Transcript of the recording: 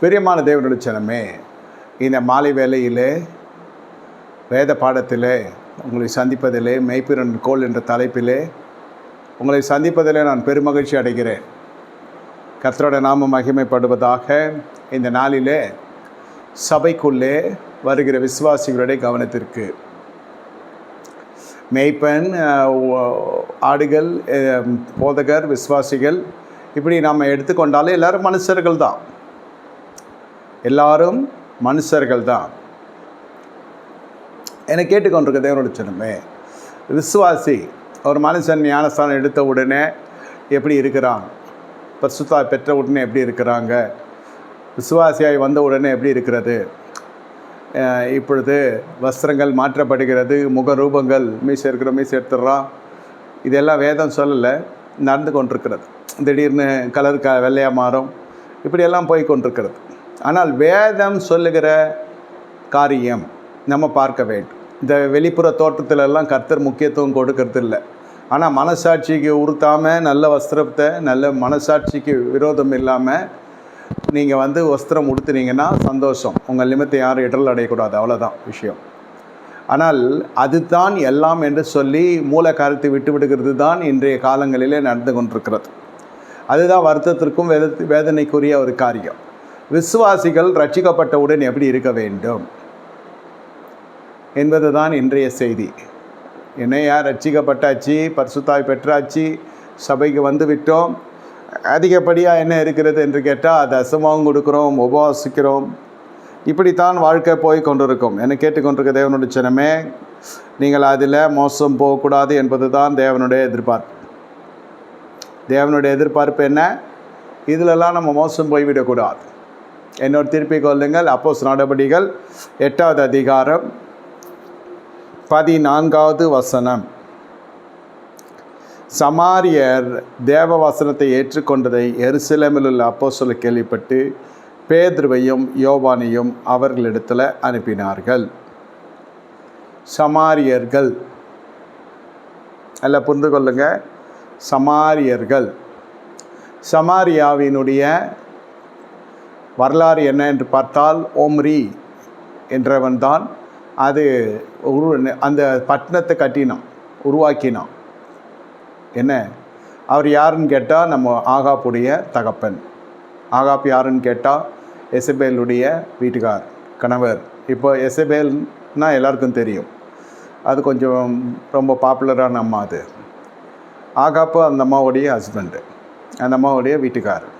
பிரியமான தேவனுடைய சனமே இந்த மாலை வேலையிலே வேத பாடத்திலே உங்களை சந்திப்பதிலே மெய்ப்பிரன் கோல் என்ற தலைப்பிலே உங்களை சந்திப்பதிலே நான் பெருமகிழ்ச்சி அடைகிறேன். கர்த்தரோட நாமம் மகிமைப்படுவதாக இந்த நாளிலே சபைக்குள்ளே வருகிற விசுவாசிகளுடைய கவனத்திற்கு. மெய்ப்பன் ஆடுகள் போதகர் விசுவாசிகள் இப்படி நாம் எடுத்துக்கொண்டாலே எல்லாரும் மனுஷர்கள் தான் எல்லாரும் மனுஷர்கள் தான் என்னை கேட்டுக்கொண்டிருக்க தேவனோட சொன்னமே விசுவாசி ஒரு மனுஷன் ஞானஸ்தானம் எடுத்த உடனே எப்படி இருக்கிறான்? பரிசுத்தா பெற்ற உடனே எப்படி இருக்கிறாங்க? விசுவாசியாய் வந்த உடனே எப்படி இருக்கிறது? இப்பொழுது வஸ்திரங்கள் மாற்றப்படுகிறது முகரூபங்கள் மீசை இருக்கிற மீசை எடுத்துடுறான். இதெல்லாம் வேதம் சொல்லலை நடந்து கொண்டிருக்கிறது. திடீர்னு கலர் க வெள்ளையாக மாறும். இப்படியெல்லாம் போய் கொண்டிருக்கிறது. ஆனால் வேதம் சொல்லுகிற காரியம் நம்ம பார்க்க வேண்டும். இந்த வெளிப்புற தோற்றத்திலெல்லாம் கர்த்தர் முக்கியத்துவம் கொடுக்கறது இல்லை ஆனால் மனசாட்சிக்கு உறுத்தாமல் நல்ல வஸ்திரத்தை நல்ல மனசாட்சிக்கு விரோதம் இல்லாமல் நீங்கள் வந்து வஸ்திரம் உடுத்துனீங்கன்னா சந்தோஷம். உங்கள் நிமித்தம் யாரும் இடரல் அடையக்கூடாது. அவ்வளோதான் விஷயம். ஆனால் அதுதான் எல்லாம் என்று சொல்லி மூல காரியத்தை விட்டு விடுகிறது தான் இன்றைய காலங்களிலே நடந்து கொண்டிருக்கிறது. அதுதான் வருத்தத்திற்கும் வேத வேதனைக்குரிய ஒரு காரியம். விசுவாசிகள் ரட்சிக்கப்பட்டவுடன் எப்படி இருக்க வேண்டும்? என்பது தான் இன்றைய செய்தி. என்னையா ரட்சிக்கப்பட்டாச்சு? பரிசுத்தாய் பெற்றாச்சு? சபைக்கு வந்து விட்டோம் அதிகப்படியாக என்ன இருக்கிறது என்று கேட்டால் தசமாவும் கொடுக்குறோம் உபவாசிக்கிறோம். இப்படித்தான் வாழ்க்கை போய் கொண்டிருக்கும். என்னை கேட்டுக்கொண்டிருக்க தேவனுடைய சினமே நீங்கள் அதில் மோசம் போகக்கூடாது என்பது தான் தேவனுடைய எதிர்பார்ப்பு. தேவனுடைய எதிர்பார்ப்பு என்ன? இதிலெல்லாம் நம்ம மோசம் போய்விடக்கூடாது. என்னோட திருப்பிக் கொள்ளுங்கள். அப்போஸ் நடபடிகள் எட்டாவது அதிகாரம் பதினான்காவது வசனம். சமாரியர் தேவ வசனத்தை ஏற்றுக்கொண்டதை எருசலேமில் உள்ள அப்போஸ்தலர் கேள்விப்பட்டு பேதுருவையும் யோவானையும் அவர்களிடத்தில் அனுப்பினார்கள். சமாரியர்கள். எல்லாம் புரிந்து கொள்ளுங்க. சமாரியர்கள். சமாரியாவினுடைய வரலாறு என்ன என்று பார்த்தால் ஓம்ரி என்றவன் தான். அது உரு அந்த பட்டணத்தை கட்டினான் உருவாக்கினான். என்ன? அவர் யாருன்னு கேட்டால் நம்ம ஆகாப்புடைய தகப்பன். ஆகாப் யாருன்னு கேட்டால் எசபேலுடைய வீட்டுக்கார் கணவர். இப்போ எசபேல்னா எல்லாருக்கும் தெரியும். அது கொஞ்சம் ரொம்ப பாப்புலரான அம்மா அது. ஆகாப்பு அந்த அம்மாவுடைய ஹஸ்பண்டு அந்த அம்மாவுடைய வீட்டுக்காரர்